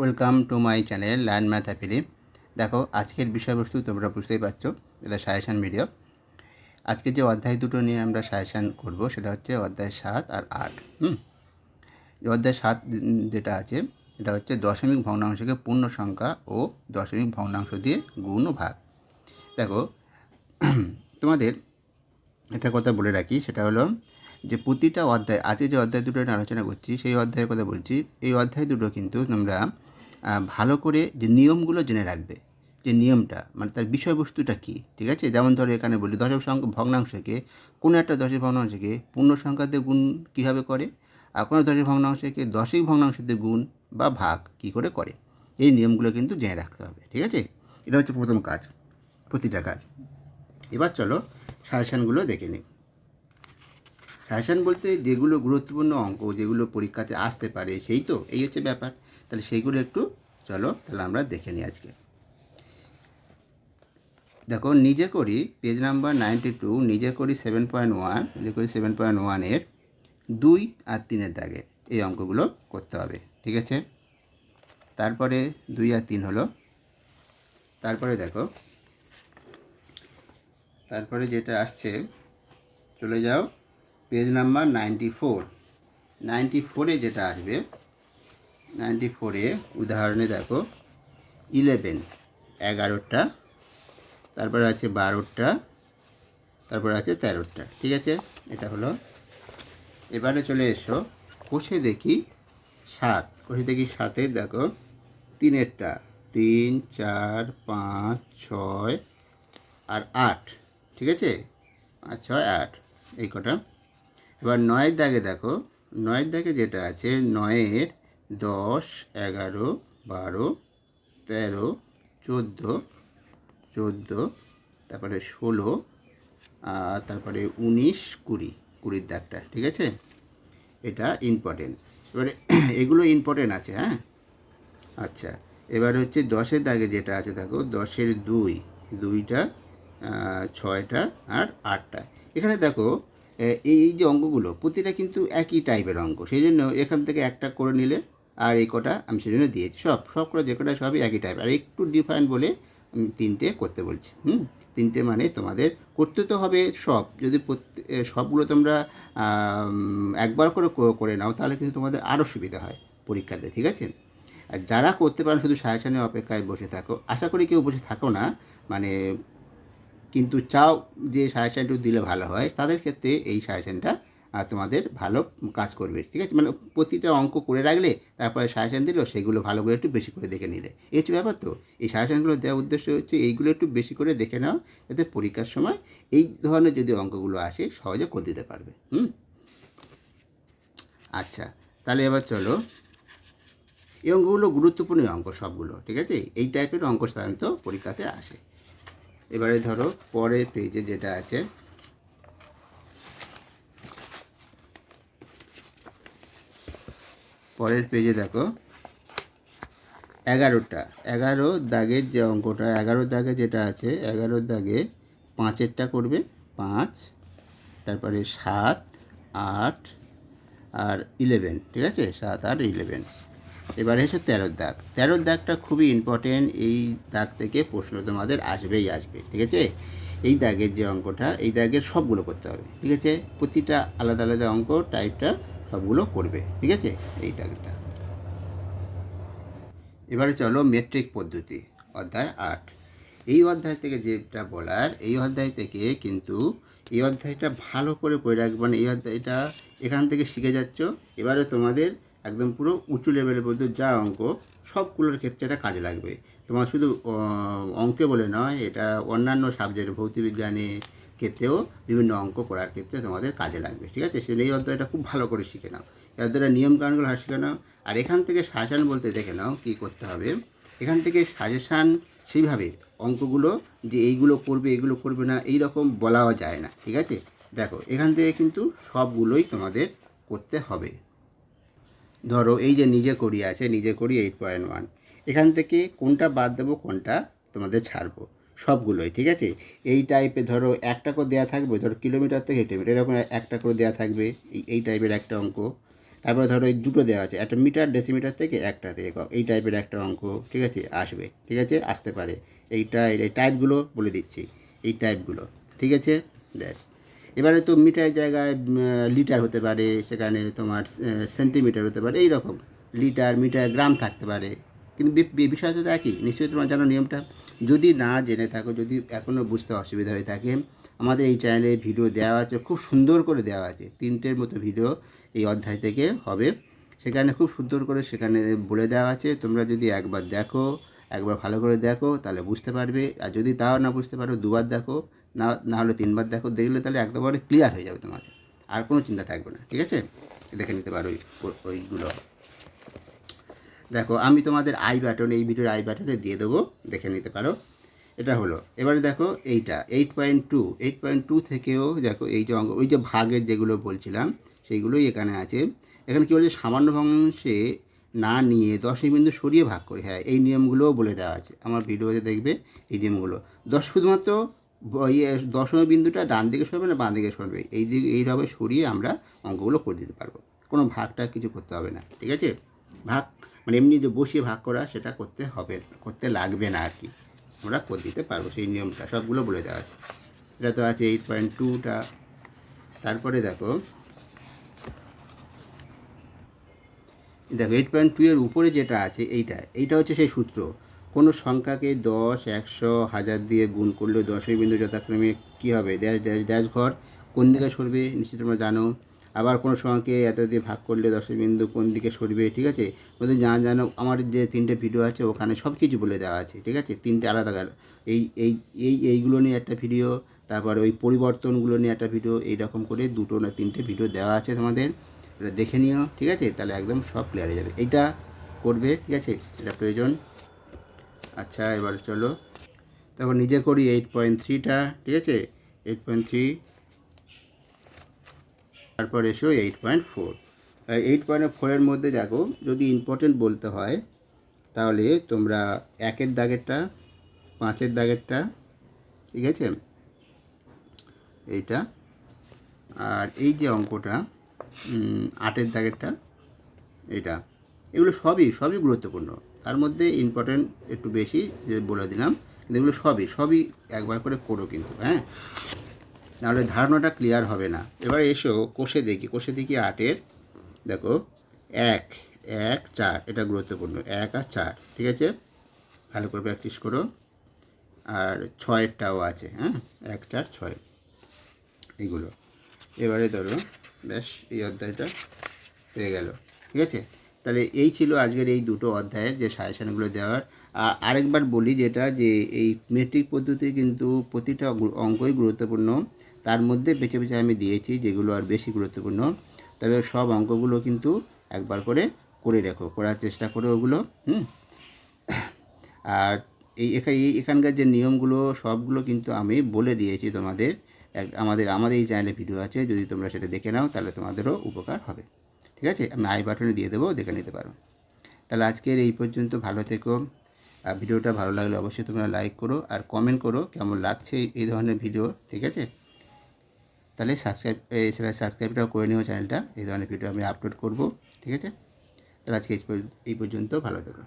Welcome to my channel learn math happily দেখো, আজকের বিষয়বস্তু তোমরা বুঝতেই পারছ, এটা সাজেশান ভিডিও। আজকে যে অধ্যায় দুটো নিয়ে আমরা সাজেশান করব, সেটা হচ্ছে অধ্যায় সাত আর আট, হুম? অধ্যায় সাত যেটা আছে, এটা হচ্ছে দশমিক ভগ্নাংশকে পূর্ণ সংখ্যা ও দশমিক ভগ্নাংশ দিয়ে গুণ ও ভাগ। দেখো, তোমাদের একটা কথা বলে রাখি, সেটা হলো যে প্রতিটা অধ্যায়, আজকে যে অধ্যায় দুটো আলোচনা করছি, সেই অধ্যায়ের কথা বলছি। এই অধ্যায় দুটো কিন্তু তোমরা ভালো করে যে নিয়মগুলো জেনে রাখবে, যে নিয়মটা মানে তার বিষয়বস্তুটা কী, ঠিক আছে? যেমন ধরো এখানে বলি, দশম সংখ্যা ভগ্নাংশকে কোনো একটা দশমিক ভগ্নাংশকে পূর্ণ সংখ্যাতে গুণ কীভাবে করে? আর কোনো দশমিক ভগ্নাংশকে দশমিক ভগ্নাংশতে গুণ বা ভাগ কী করে করে? এই নিয়মগুলো কিন্তু জেনে রাখতে হবে, ঠিক আছে? এটা হচ্ছে প্রথম কাজ, প্রতিটা কাজ। এবার চলো সাজেশানগুলো দেখে নিই। সাজেশান বলতে যেগুলো গুরুত্বপূর্ণ অঙ্ক, যেগুলো পরীক্ষাতে আসতে পারে, সেই তো? এই হচ্ছে ব্যাপার। তাহলে সেইগুলো একটু চলো, তাহলে আমরা দেখে নিই আজকে। দেখো, নিজে করি পেজ নাম্বার নাইনটি টু নিজে করি সেভেন পয়েন্ট ওয়ান নিজে করি সেভেন পয়েন্ট ওয়ানের দুই আর তিনের দাগে এই অঙ্কগুলো করতে হবে, ঠিক আছে? তারপরে দুই আর তিন হলো, তারপরে দেখো, তারপরে যেটা আসছে, চলে যাও page number ninety four ninety ফোরে যেটা আসবে নাইনটি ফোরে, উদাহরণে দেখো, ইলেভেন, এগারোটা, তারপর আছে বারোটা, তারপর আছে তেরোটা, ঠিক আছে? এটা হলো। এবারে চলে এসো, কষে দেখি সাত, কষে দেখি সাতে, দেখো, তিনেরটা, তিন, চার, পাঁচ, ছয়, আর আট, ঠিক আছে? পাঁচ, ছয়, আট, এই কটা। এবার নয়ের দাগে দেখো, নয়ের দাগে যেটা আছে, নয়ের দশ, এগারো, বারো, তেরো, চোদ্দ চোদ্দ, তারপরে ষোলো, আর তারপরে উনিশ, কুড়ি, কুড়ির দাগটা, ঠিক আছে? এটা ইম্পর্টেন্ট এবারে এগুলো ইম্পর্টেন্ট আছে হ্যাঁ? আচ্ছা এবার হচ্ছে দশের দাগে যেটা আছে, দেখো, দশের দুই, দুইটা ছয়টা, আর আটটা। এখানে দেখো এই যে অঙ্কগুলো, প্রতিটা কিন্তু একই টাইপের অঙ্ক, সেই জন্য এখান থেকে একটা করে নিলে আর এই কটা আমি সেজন্য দিয়েছি। সব সব করে যে কটা সবই একই টাইপ আর একটু ডিফারেন্ট বলে আমি তিনটে করতে বলছি হুম? তিনটে মানে তোমাদের করতে তো হবে সব। যদি সবগুলো তোমরা একবার করে করে নাও তাহলে কিন্তু তোমাদের আরও সুবিধা হয় পরীক্ষাতে ঠিক আছে? আর যারা করতে পারেন শুধু সাজেশনের অপেক্ষায় বসে থাকো। আশা করি কেউ বসে থাকো না মানে কিন্তু চাও যে সাজেশনটা দিলে ভালো হয় তাদের ক্ষেত্রে এই আহ, তোমাদের ভালো কাজ করবে, ঠিক আছে? মানে প্রতিটা অঙ্ক করে রাখলে তারপরে সাজেশান দিল সেগুলো ভালো করে একটু বেশি করে দেখে নিলে। এই হচ্ছে ব্যাপার তো। এই সাজেশানগুলো দেওয়ার উদ্দেশ্য হচ্ছে এইগুলো একটু বেশি করে দেখে নাও, যাতে পরীক্ষার সময় এই ধরনের যদি অঙ্কগুলো আসে, সহজে করে দিতে পারবে। হুম? আচ্ছা তাহলে এবার চলো। এই অঙ্কগুলো গুরুত্বপূর্ণ অঙ্ক সবগুলো, ঠিক আছে? এই টাইপের অঙ্ক সাধারণত পরীক্ষাতে আসে। এবারে ধরো, পরের পেজে যেটা আছে পরের পেজে দেখো। এগারোটা। এগারো দাগের যে অঙ্কটা, এগারো দাগে যেটা আছে এগারোর দাগে পাঁচেরটা করবে। পাঁচ, তারপরে সাত, আট, আর ইলেভেন ঠিক আছে? সাত, আট ইলেভেন এবারে এসে তেরোর দাগ। তেরোর দাগটা খুবই ইম্পর্টেন্ট এই দাগ থেকে প্রশ্ন তোমাদের আসবেই আসবে, ঠিক আছে? এই দাগের যে অঙ্কটা, এই দাগের সবগুলো করতে হবে, ঠিক আছে? প্রতিটা আলাদা আলাদা অঙ্ক টাইপটা সবগুলো করবে, ঠিক আছে? এই দাগটা এবারে চলো মেট্রিক পদ্ধতি, অধ্যায় আট। এই অধ্যায় থেকে যেটা বলার, এই অধ্যায় থেকে কিন্তু এই অধ্যায়টা ভালো করে পড়ে রাখবে। মানে এই অধ্যায়টা এখান থেকে শিখে যাচ্ছ। এবারে তোমাদের একদম পুরো উঁচু লেভেলের পর্যন্ত যা অঙ্ক, সবগুলোর ক্ষেত্রে এটা কাজে লাগবে। তোমার শুধু অঙ্কে বলে নয়, এটা অন্যান্য সাবজেক্ট ভৌতবিজ্ঞানে ক্ষেত্রেও বিভিন্ন অঙ্ক করার ক্ষেত্রে তোমাদের কাজে লাগবে, ঠিক আছে? সেজন্য এই অধ্যায়টা খুব ভালো করে শিখে নাও। এই অধ্যায়টা নিয়মকানুনগুলো শিখে নাও। আর এখান থেকে সাজেশান বলতে দেখে নাও কী করতে হবে। এখান থেকে সাজেশান সেইভাবে অঙ্কগুলো যে এইগুলো করবে এইগুলো করবে না এই রকম বলাও যায় না, ঠিক আছে? দেখো, এখান থেকে কিন্তু সবগুলোই তোমাদের করতে হবে। ধরো, এই যে নিজে করি আছে, নিজে করি এইট পয়েন্ট ওয়ান এখান থেকে কোনটা বাদ দেবো, কোনটা তোমাদের ছাড়বো। সবগুলোই, ঠিক আছে? এই টাইপে ধরো একটা করে দেওয়া থাকবে, ধরো কিলোমিটার থেকে হেঁটে এরকম একটা করে দেওয়া থাকবে, এই এই টাইপের একটা অঙ্ক। তারপরে ধরো এই দুটো দেওয়া আছে, একটা মিটার ডেসিমিটার থেকে একটা থেকে এই টাইপের একটা অঙ্ক, ঠিক আছে? আসবে, ঠিক আছে? আসতে পারে। এইটা, এই টাইপগুলো বলে দিচ্ছি, এই টাইপগুলো ঠিক আছে? ব্যাস। এবারে তো মিটার জায়গায় লিটার হতে পারে, সেখানে তোমার সেন্টিমিটার হতে পারে এই রকম লিটার মিটার গ্রাম থাকতে পারে। কিন্তু বিষয় তো একই। নিশ্চয়ই তোমার জানো নিয়মটা। যদি না জেনে থাকো, যদি এখনও বুঝতে অসুবিধা হয়ে থাকে, আমাদের এই চ্যানেলে ভিডিও দেওয়া আছে, খুব সুন্দর করে দেওয়া আছে। তিনটের মতো ভিডিও এই অধ্যায় থেকে হবে। সেখানে খুব সুন্দর করে সেখানে বলে দেওয়া আছে। তোমরা যদি একবার দেখো, একবার ভালো করে দেখো, তাহলে বুঝতে পারবে। আর যদি তাও না বুঝতে পারো, দুবার দেখো, না না হলে তিনবার দেখো, দেখলে তাহলে একদমবারে ক্লিয়ার হয়ে যাবে তোমাদের। আর কোনো চিন্তা থাকবে না, ঠিক আছে? দেখে নিতে পারো ওই ওইগুলো। দেখো, আমি তোমাদের আই বাটন এই ভিডিওর আই বাটনে দিয়ে দেবো, দেখে নিতে পারো। এটা হলো। এবারে দেখো, এইটা eight point two eight point two থেকেও দেখো, এই যে অঙ্ক ওই যে ভাগের যেগুলো বলছিলাম, সেইগুলোই এখানে আছে। এখানে কী বলছে? সামান্য ভগ্নাংশে না নিয়ে দশই বিন্দু সরিয়ে ভাগ করে। হ্যাঁ এই নিয়মগুলোও বলে দেওয়া আছে। আমার ভিডিওতে দেখবে এই নিয়মগুলো। দশ শুধুমাত্র ইয়ে দশম বিন্দুটা ডান দিকে সরবে না বাঁ দিকে সরবে? এই দিকে এইভাবে সরিয়ে আমরা অঙ্কগুলো করে দিতে পারব। কোনো ভাগটা কিছু করতে হবে না। ঠিক আছে? ভাগ মানে এমনি যে বসিয়ে ভাগ করা, সেটা করতে হবে, করতে লাগবে না আর কি। আমরা করে দিতে পারব সেই নিয়মটা, সবগুলো বলে দেওয়া আছে। এটা তো আছে এইট পয়েন্ট টুটা তারপরে দেখো দেখো এইট পয়েন্ট টু এর উপরে যেটা আছে, এইটা এইটা হচ্ছে সেই সূত্র। কোনো সংখ্যাকে দশ, একশো, হাজার দিয়ে গুণ করলে দশই বিন্দু যথাক্রমে কী হবে? ড্যাশ ড্যাশ ড্যাশ ঘর। কোন দিকে সরবে? নিশ্চয়ই তোমরা জানো। আবার কোনো সংখ্যাকে এত দিয়ে ভাগ করলে দশই বিন্দু কোন দিকে সরবে, ঠিক আছে? ওদের যা জানো আমার যে তিনটে ভিডিও আছে, ওখানে সব কিছু বলে দেওয়া আছে, ঠিক আছে? তিনটে আলাদা এই এই এই, এইগুলো নিয়ে একটা ভিডিও তারপর ওই পরিবর্তনগুলো নিয়ে একটা ভিডিও এইরকম করে দুটো না তিনটে ভিডিও দেওয়া আছে তোমাদের। এটা দেখে নিও, ঠিক আছে? তাহলে একদম সব ক্লিয়ার হয়ে যাবে। এইটা করবে, ঠিক আছে? এটা প্রয়োজন। আচ্ছা এবার চলো। তারপর নিজে করি এইট পয়েন্ট থ্রিটা ঠিক আছে? এইট পয়েন্ট থ্রি তারপর এসো eight point four eight point ফোরের মধ্যে দেখো, যদি ইম্পর্টেন্ট বলতে হয়, তাহলে তোমরা একের দাগেরটা, পাঁচের দাগেরটা, ঠিক আছে? এইটা। আর এই যে অঙ্কটা আটের দাগেরটা এটা এগুলো সবই সবই গুরুত্বপূর্ণ। তার মধ্যে ইম্পর্টেন্ট একটু বেশি, যে বলে দিলাম, কিন্তু এগুলো সবই সবই একবার করে করো কিন্তু হ্যাঁ? নাহলে ধারণাটা ক্লিয়ার হবে না। এবার এসো কোষে দেখি কোষে দেখি আটের, দেখো, এক এক, চার, এটা গুরুত্বপূর্ণ, এক আর চার, ঠিক আছে? ভালো করে প্র্যাকটিস করো। আর ছয়েরটাও আছে হ্যাঁ? এক, চার, ছয় এইগুলো এবারে ধরো, ব্যাস, এই অধ্যায়টা হয়ে গেল, ঠিক আছে? তাহলে এই ছিল আজকের এই দুটো অধ্যায়ের যে সাজেশনগুলো দেওয়ার। আ- আরেকবার বলি যেটা, যে এই মেট্রিক পদ্ধতির কিন্তু প্রতিটা অঙ্কই গুরুত্বপূর্ণ। তার মধ্যে বেছে বেছে আমি দিয়েছি, যেগুলো আর বেশি গুরুত্বপূর্ণ। তবে সব অঙ্কগুলো কিন্তু একবার করে করে রেখো, করার চেষ্টা করো ওগুলো, হুম? আর এই এখা- এই এখানকার যে নিয়মগুলো, সবগুলো কিন্তু আমি বলে দিয়েছি তোমাদের। আমাদের আমাদের এই চ্যানেলে ভিডিও আছে, যদি তোমরা সেটা দেখে নাও, তাহলে তোমাদেরও উপকার হবে। ঠিক আছে? আমি আই বাটনে দিয়ে দেবো, দেখে নিতে পারো। তাহলে আজকের এই পর্যন্ত ভালো থেকো। আর ভিডিওটা ভালো লাগলে অবশ্যই তোমরা লাইক করো আর কমেন্ট করো, কেমন লাগছে এই ধরনের ভিডিও, ঠিক আছে? তাহলে সাবস্ক্রাইব এছাড়া সাবস্ক্রাইবটাও করে নিও চ্যানেলটা এই ধরনের ভিডিও আমি আপলোড করব, ঠিক আছে? তাহলে আজকে এই পর্যন্ত ভালো থেকো